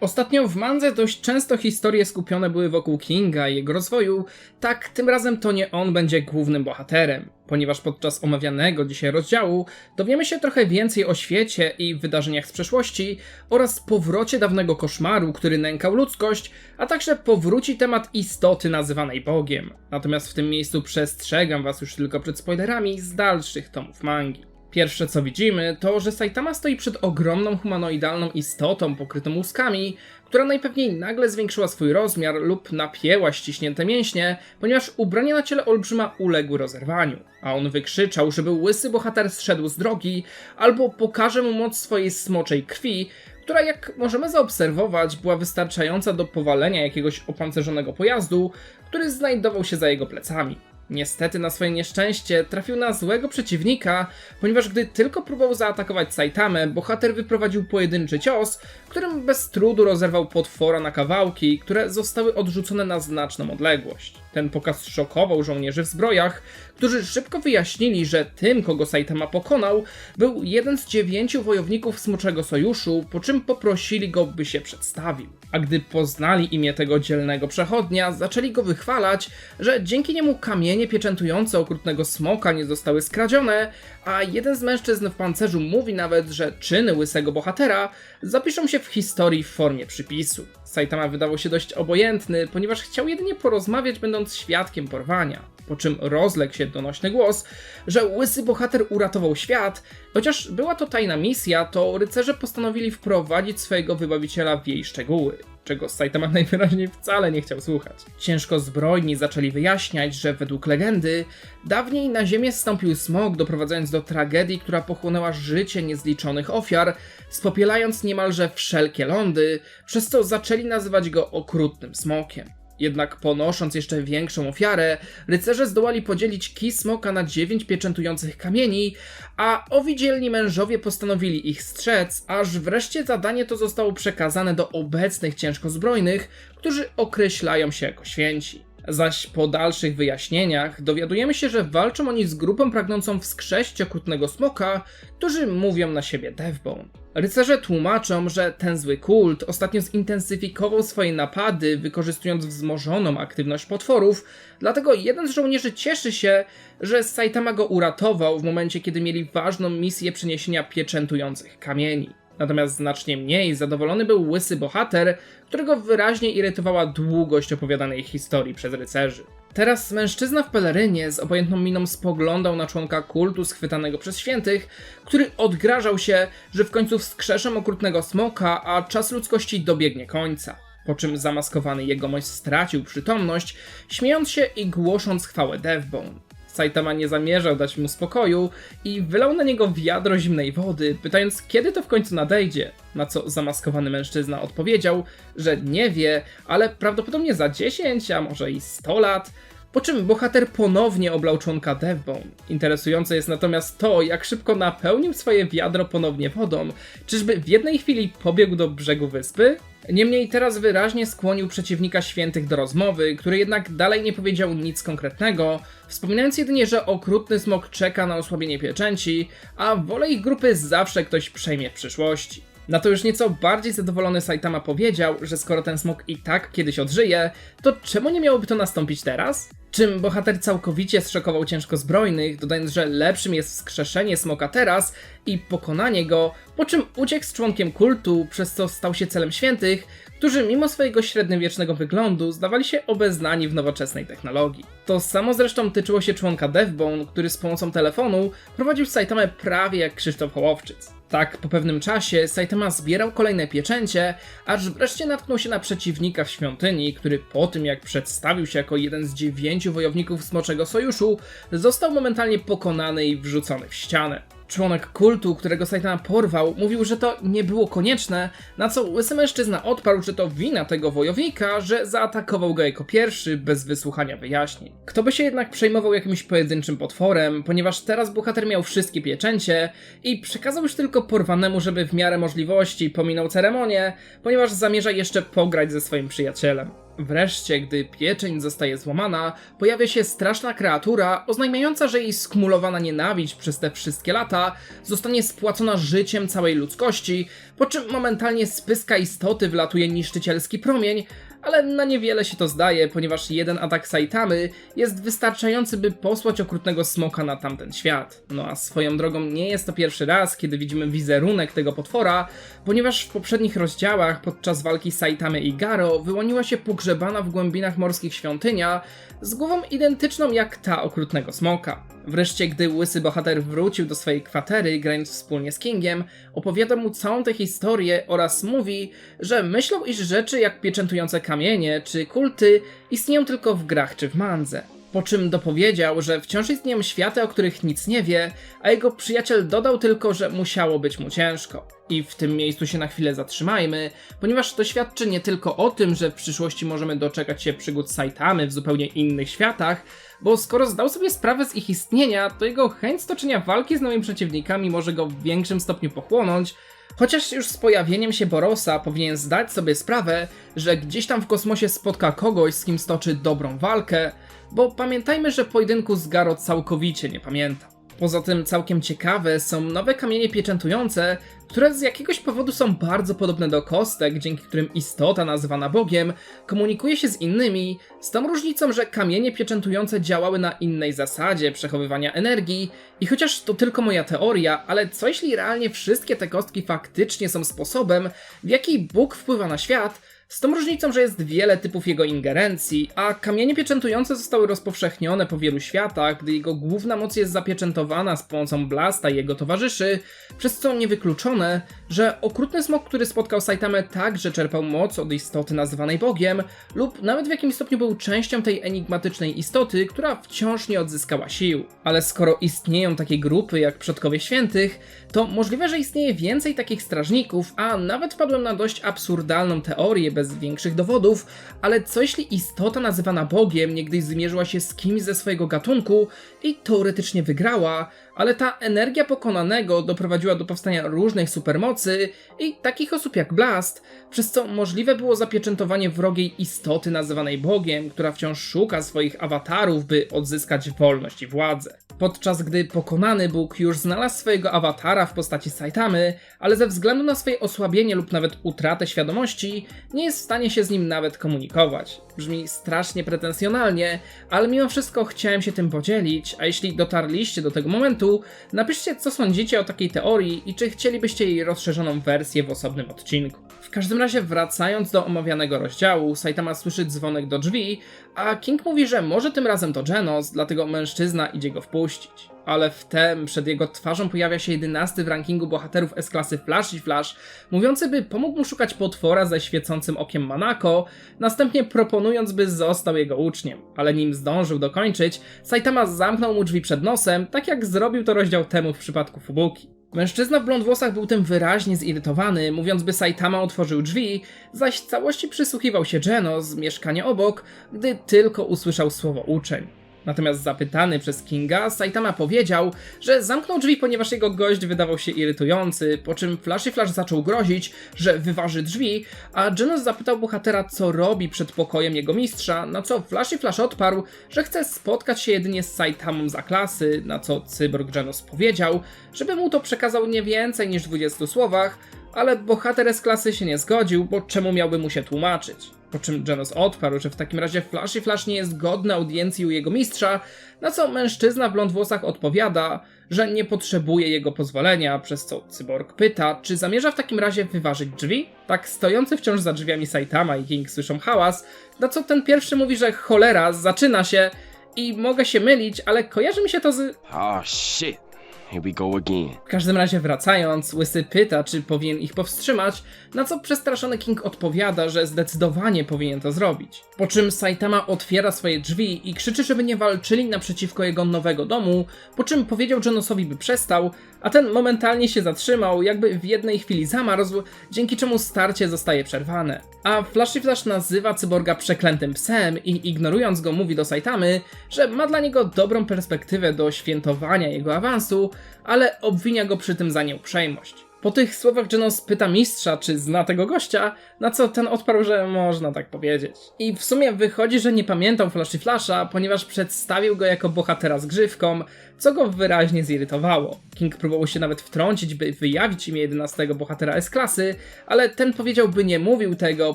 Ostatnio w Mandze dość często historie skupione były wokół Kinga i jego rozwoju, tak tym razem to nie on będzie głównym bohaterem, ponieważ podczas omawianego dzisiaj rozdziału dowiemy się trochę więcej o świecie i wydarzeniach z przeszłości oraz powrocie dawnego koszmaru, który nękał ludzkość, a także powróci temat istoty nazywanej Bogiem. Natomiast w tym miejscu przestrzegam was już tylko przed spoilerami z dalszych tomów mangi. Pierwsze co widzimy, to że Saitama stoi przed ogromną humanoidalną istotą pokrytą łuskami, która najpewniej nagle zwiększyła swój rozmiar lub napięła ściśnięte mięśnie, ponieważ ubranie na ciele olbrzyma uległy rozerwaniu. A on wykrzyczał, żeby łysy bohater zszedł z drogi, albo pokaże mu moc swojej smoczej krwi, która jak możemy zaobserwować była wystarczająca do powalenia jakiegoś opancerzonego pojazdu, który znajdował się za jego plecami. Niestety na swoje nieszczęście trafił na złego przeciwnika, ponieważ gdy tylko próbował zaatakować Saitamę, bohater wyprowadził pojedynczy cios, którym bez trudu rozerwał potwora na kawałki, które zostały odrzucone na znaczną odległość. Ten pokaz szokował żołnierzy w zbrojach, którzy szybko wyjaśnili, że tym, kogo Saitama pokonał, był jeden z dziewięciu wojowników Smoczego Sojuszu, po czym poprosili go, by się przedstawił. A gdy poznali imię tego dzielnego przechodnia, zaczęli go wychwalać, że dzięki niemu kamienie pieczętujące okrutnego smoka nie zostały skradzione, a jeden z mężczyzn w pancerzu mówi nawet, że czyny łysego bohatera zapiszą się w historii w formie przypisu. Saitama wydawał się dość obojętny, ponieważ chciał jedynie porozmawiać, będąc świadkiem porwania. Po czym rozległ się donośny głos, że łysy bohater uratował świat, chociaż była to tajna misja, to rycerze postanowili wprowadzić swojego wybawiciela w jej szczegóły czego Saitama najwyraźniej wcale nie chciał słuchać. Ciężko zbrojni zaczęli wyjaśniać, że według legendy dawniej na ziemię zstąpił smog, doprowadzając do tragedii, która pochłonęła życie niezliczonych ofiar, spopielając niemalże wszelkie lądy, przez co zaczęli nazywać go okrutnym smokiem. Jednak ponosząc jeszcze większą ofiarę, rycerze zdołali podzielić kij smoka na dziewięć pieczętujących kamieni, a owidzielni mężowie postanowili ich strzec, aż wreszcie zadanie to zostało przekazane do obecnych ciężkozbrojnych, którzy określają się jako święci. Zaś po dalszych wyjaśnieniach dowiadujemy się, że walczą oni z grupą pragnącą wskrzesić okrutnego smoka, którzy mówią na siebie Deathbone. Rycerze tłumaczą, że ten zły kult ostatnio zintensyfikował swoje napady, wykorzystując wzmożoną aktywność potworów, dlatego jeden z żołnierzy cieszy się, że Saitama go uratował w momencie, kiedy mieli ważną misję przeniesienia pieczętujących kamieni. Natomiast znacznie mniej zadowolony był łysy bohater, którego wyraźnie irytowała długość opowiadanej historii przez rycerzy. Teraz mężczyzna w pelerynie z obojętną miną spoglądał na członka kultu schwytanego przez świętych, który odgrażał się, że w końcu wskrzeszą okrutnego smoka, a czas ludzkości dobiegnie końca. Po czym zamaskowany jegomość stracił przytomność, śmiejąc się i głosząc chwałę Deathbone. Saitama nie zamierzał dać mu spokoju i wylał na niego wiadro zimnej wody, pytając kiedy to w końcu nadejdzie. Na co zamaskowany mężczyzna odpowiedział, że nie wie, ale prawdopodobnie za 10, a może i 100 lat. Po czym bohater ponownie oblał członka Deathbone. Interesujące jest natomiast to, jak szybko napełnił swoje wiadro ponownie wodą. Czyżby w jednej chwili pobiegł do brzegu wyspy? Niemniej teraz wyraźnie skłonił przeciwnika świętych do rozmowy, który jednak dalej nie powiedział nic konkretnego, wspominając jedynie, że okrutny smok czeka na osłabienie pieczęci, a wolę ich grupy zawsze ktoś przejmie w przyszłości. Na to już nieco bardziej zadowolony Saitama powiedział, że skoro ten smok i tak kiedyś odżyje, to czemu nie miałoby to nastąpić teraz? Czym bohater całkowicie zszokował ciężko zbrojnych, dodając, że lepszym jest wskrzeszenie smoka teraz i pokonanie go, po czym uciekł z członkiem kultu, przez co stał się celem świętych, którzy mimo swojego średniowiecznego wyglądu zdawali się obeznani w nowoczesnej technologii. To samo zresztą tyczyło się członka Deathbone, który z pomocą telefonu prowadził Saitamę prawie jak Krzysztof Hołowczyc. Tak, po pewnym czasie Saitama zbierał kolejne pieczęcie, aż wreszcie natknął się na przeciwnika w świątyni, który po tym jak przedstawił się jako jeden z dziewięciu wojowników Smoczego Sojuszu, został momentalnie pokonany i wrzucony w ścianę. Członek kultu, którego Saitama porwał, mówił, że to nie było konieczne, na co łysy mężczyzna odparł, że to wina tego wojownika, że zaatakował go jako pierwszy, bez wysłuchania wyjaśnień. Kto by się jednak przejmował jakimś pojedynczym potworem, ponieważ teraz bohater miał wszystkie pieczęcie i przekazał już tylko porwanemu, żeby w miarę możliwości pominął ceremonię, ponieważ zamierza jeszcze pograć ze swoim przyjacielem. Wreszcie, gdy pieczeń zostaje złamana, pojawia się straszna kreatura oznajmiająca, że jej skumulowana nienawiść przez te wszystkie lata zostanie spłacona życiem całej ludzkości, po czym momentalnie z pyska istoty wlatuje niszczycielski promień, ale na niewiele się to zdaje, ponieważ jeden atak Saitamy jest wystarczający, by posłać okrutnego smoka na tamten świat. No a swoją drogą nie jest to pierwszy raz, kiedy widzimy wizerunek tego potwora, ponieważ w poprzednich rozdziałach podczas walki Saitamy i Garo wyłoniła się pogrzebana w głębinach morskich świątynia z głową identyczną jak ta okrutnego smoka. Wreszcie, gdy łysy bohater wrócił do swojej kwatery, grając wspólnie z Kingiem, opowiada mu całą tę historię oraz mówi, że myślał, iż rzeczy jak pieczętujące kamienie czy kulty istnieją tylko w grach czy w mandze. Po czym dopowiedział, że wciąż istnieją światy, o których nic nie wie, a jego przyjaciel dodał tylko, że musiało być mu ciężko. I w tym miejscu się na chwilę zatrzymajmy, ponieważ to świadczy nie tylko o tym, że w przyszłości możemy doczekać się przygód Saitamy w zupełnie innych światach, bo skoro zdał sobie sprawę z ich istnienia, to jego chęć stoczenia walki z nowymi przeciwnikami może go w większym stopniu pochłonąć, Chociaż już z pojawieniem się Borosa powinien zdać sobie sprawę, że gdzieś tam w kosmosie spotka kogoś, z kim stoczy dobrą walkę, bo pamiętajmy, że pojedynku z Garo całkowicie nie pamięta. Poza tym całkiem ciekawe są nowe kamienie pieczętujące, które z jakiegoś powodu są bardzo podobne do kostek, dzięki którym istota nazywana Bogiem komunikuje się z innymi, z tą różnicą, że kamienie pieczętujące działały na innej zasadzie przechowywania energii. I chociaż to tylko moja teoria, ale co jeśli realnie wszystkie te kostki faktycznie są sposobem, w jaki Bóg wpływa na świat, z tą różnicą, że jest wiele typów jego ingerencji, a kamienie pieczętujące zostały rozpowszechnione po wielu światach, gdy jego główna moc jest zapieczętowana z pomocą Blasta i jego towarzyszy, przez co niewykluczone, że okrutny smok, który spotkał Saitamę także czerpał moc od istoty nazywanej Bogiem, lub nawet w jakimś stopniu był częścią tej enigmatycznej istoty, która wciąż nie odzyskała sił. Ale skoro istnieją takie grupy jak Przodkowie Świętych, to możliwe, że istnieje więcej takich strażników, a nawet wpadłem na dość absurdalną teorię bez większych dowodów, ale co jeśli istota nazywana Bogiem niegdyś zmierzyła się z kimś ze swojego gatunku i teoretycznie wygrała, ale ta energia pokonanego doprowadziła do powstania różnych supermocy i takich osób jak Blast, przez co możliwe było zapieczętowanie wrogiej istoty nazywanej Bogiem, która wciąż szuka swoich awatarów, by odzyskać wolność i władzę. Podczas gdy pokonany Bóg już znalazł swojego awatara w postaci Saitamy, ale ze względu na swoje osłabienie lub nawet utratę świadomości, nie jest w stanie się z nim nawet komunikować. Brzmi strasznie pretensjonalnie, ale mimo wszystko chciałem się tym podzielić, a jeśli dotarliście do tego momentu, napiszcie co sądzicie o takiej teorii i czy chcielibyście jej rozszerzoną wersję w osobnym odcinku. W każdym razie wracając do omawianego rozdziału, Saitama słyszy dzwonek do drzwi, a King mówi, że może tym razem to Genos, dlatego mężczyzna idzie go wpuścić. Ale wtem przed jego twarzą pojawia się jedenasty w rankingu bohaterów S-klasy Flash i Flash, mówiący by pomógł mu szukać potwora ze świecącym okiem Manako, następnie proponując by został jego uczniem. Ale nim zdążył dokończyć, Saitama zamknął mu drzwi przed nosem, tak jak zrobił to rozdział temu w przypadku Fubuki. Mężczyzna w blond włosach był tym wyraźnie zirytowany, mówiąc by Saitama otworzył drzwi, zaś całości przysłuchiwał się Geno z mieszkania obok, gdy tylko usłyszał słowo uczeń. Natomiast zapytany przez Kinga, Saitama powiedział, że zamknął drzwi, ponieważ jego gość wydawał się irytujący, po czym Flashy Flash zaczął grozić, że wyważy drzwi, a Genos zapytał bohatera, co robi przed pokojem jego mistrza, na co Flashy Flash odparł, że chce spotkać się jedynie z Saitamą za klasy, na co cyborg Genos powiedział, żeby mu to przekazał nie więcej niż 20 słowach, ale bohater z klasy się nie zgodził, bo czemu miałby mu się tłumaczyć? Po czym Genos odparł, że w takim razie Flashy Flash nie jest godny audiencji u jego mistrza, na co mężczyzna w blond włosach odpowiada, że nie potrzebuje jego pozwolenia, przez co cyborg pyta, czy zamierza w takim razie wyważyć drzwi? Tak stojący wciąż za drzwiami Saitama i King słyszą hałas, na co ten pierwszy mówi, że cholera, zaczyna się i mogę się mylić, ale kojarzy mi się to z... Oh shit. Here we go again. W każdym razie wracając, Łysy pyta, czy powinien ich powstrzymać, na co przestraszony King odpowiada, że zdecydowanie powinien to zrobić. Po czym Saitama otwiera swoje drzwi i krzyczy, żeby nie walczyli naprzeciwko jego nowego domu, po czym powiedział Genosowi, by przestał, a ten momentalnie się zatrzymał, jakby w jednej chwili zamarzł, dzięki czemu starcie zostaje przerwane. A Flashy Flash nazywa cyborga przeklętym psem i ignorując go mówi do Saitamy, że ma dla niego dobrą perspektywę do świętowania jego awansu, ale obwinia go przy tym za nieuprzejmość. Po tych słowach Genos pyta mistrza, czy zna tego gościa, na co ten odparł, że można tak powiedzieć. I w sumie wychodzi, że nie pamiętał Flashy Flasha, ponieważ przedstawił go jako bohatera z grzywką, co go wyraźnie zirytowało. King próbował się nawet wtrącić, by wyjawić imię 11 bohatera S-klasy, ale ten powiedział, by nie mówił tego,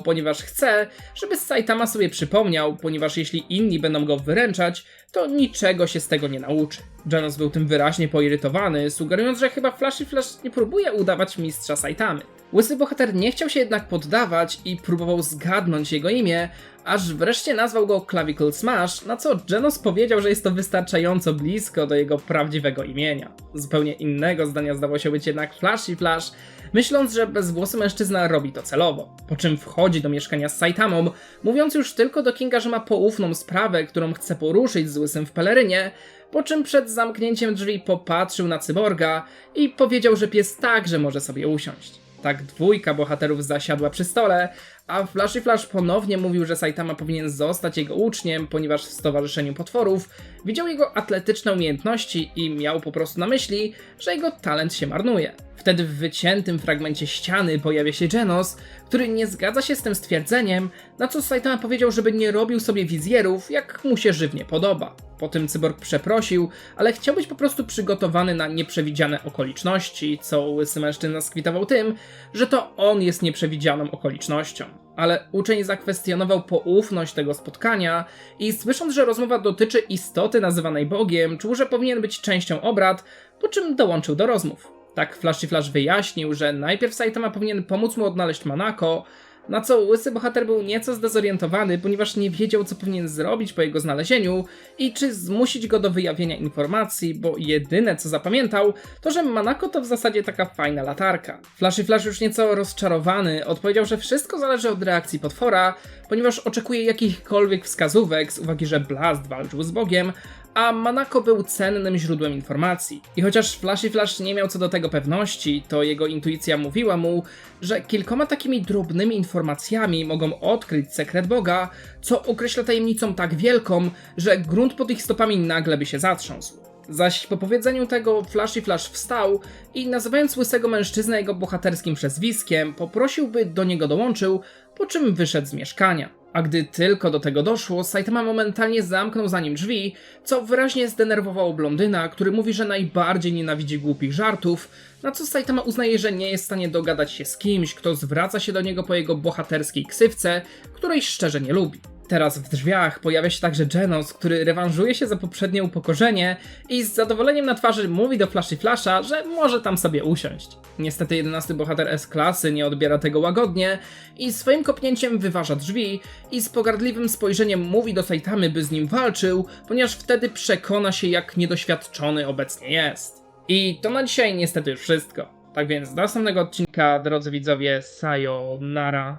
ponieważ chce, żeby Saitama sobie przypomniał, ponieważ jeśli inni będą go wyręczać, to niczego się z tego nie nauczy. Janos był tym wyraźnie poirytowany, sugerując, że chyba Flashy Flash nie próbuje udawać mistrza Saitamy. Łysy bohater nie chciał się jednak poddawać i próbował zgadnąć jego imię, aż wreszcie nazwał go Clavicle Smash, na co Genos powiedział, że jest to wystarczająco blisko do jego prawdziwego imienia. Zupełnie innego zdania zdawał się być jednak Flashy Flash, myśląc, że bezwłosy mężczyzna robi to celowo. Po czym wchodzi do mieszkania z Saitamą, mówiąc już tylko do Kinga, że ma poufną sprawę, którą chce poruszyć z Łysym w pelerynie, po czym przed zamknięciem drzwi popatrzył na cyborga i powiedział, że pies także może sobie usiąść. Tak dwójka bohaterów zasiadła przy stole, a Flashy Flash ponownie mówił, że Saitama powinien zostać jego uczniem, ponieważ w Stowarzyszeniu Potworów widział jego atletyczne umiejętności i miał po prostu na myśli, że jego talent się marnuje. Wtedy w wyciętym fragmencie ściany pojawia się Genos, który nie zgadza się z tym stwierdzeniem, na co Saitama powiedział, żeby nie robił sobie wizjerów, jak mu się żywnie podoba. Po tym cyborg przeprosił, ale chciał być po prostu przygotowany na nieprzewidziane okoliczności, co łysy mężczyzna skwitował tym, że to on jest nieprzewidzianą okolicznością. Ale uczeń zakwestionował poufność tego spotkania i słysząc, że rozmowa dotyczy istoty nazywanej Bogiem, czuł, że powinien być częścią obrad, po czym dołączył do rozmów. Tak Flashy Flash wyjaśnił, że najpierw Saitama powinien pomóc mu odnaleźć Manako, na co łysy bohater był nieco zdezorientowany, ponieważ nie wiedział, co powinien zrobić po jego znalezieniu i czy zmusić go do wyjawienia informacji, bo jedyne co zapamiętał, to że Manako to w zasadzie taka fajna latarka. Flashy Flash już nieco rozczarowany odpowiedział, że wszystko zależy od reakcji potwora, ponieważ oczekuje jakichkolwiek wskazówek z uwagi, że Blast walczył z Bogiem, a Manako był cennym źródłem informacji. I chociaż Flashy Flash nie miał co do tego pewności, to jego intuicja mówiła mu, że kilkoma takimi drobnymi informacjami mogą odkryć sekret Boga, co określa tajemnicą tak wielką, że grunt pod ich stopami nagle by się zatrząsł. Zaś po powiedzeniu tego Flashy Flash wstał i nazywając łysego mężczyznę jego bohaterskim przezwiskiem, poprosił by do niego dołączył, po czym wyszedł z mieszkania. A gdy tylko do tego doszło, Saitama momentalnie zamknął za nim drzwi, co wyraźnie zdenerwowało blondyna, który mówi, że najbardziej nienawidzi głupich żartów, na co Saitama uznaje, że nie jest w stanie dogadać się z kimś, kto zwraca się do niego po jego bohaterskiej ksywce, której szczerze nie lubi. Teraz w drzwiach pojawia się także Genos, który rewanżuje się za poprzednie upokorzenie i z zadowoleniem na twarzy mówi do Flashy Flasha, że może tam sobie usiąść. Niestety 11 bohater S-klasy nie odbiera tego łagodnie i swoim kopnięciem wyważa drzwi i z pogardliwym spojrzeniem mówi do Saitamy, by z nim walczył, ponieważ wtedy przekona się jak niedoświadczony obecnie jest. I to na dzisiaj niestety już wszystko. Tak więc do następnego odcinka, drodzy widzowie, sayonara.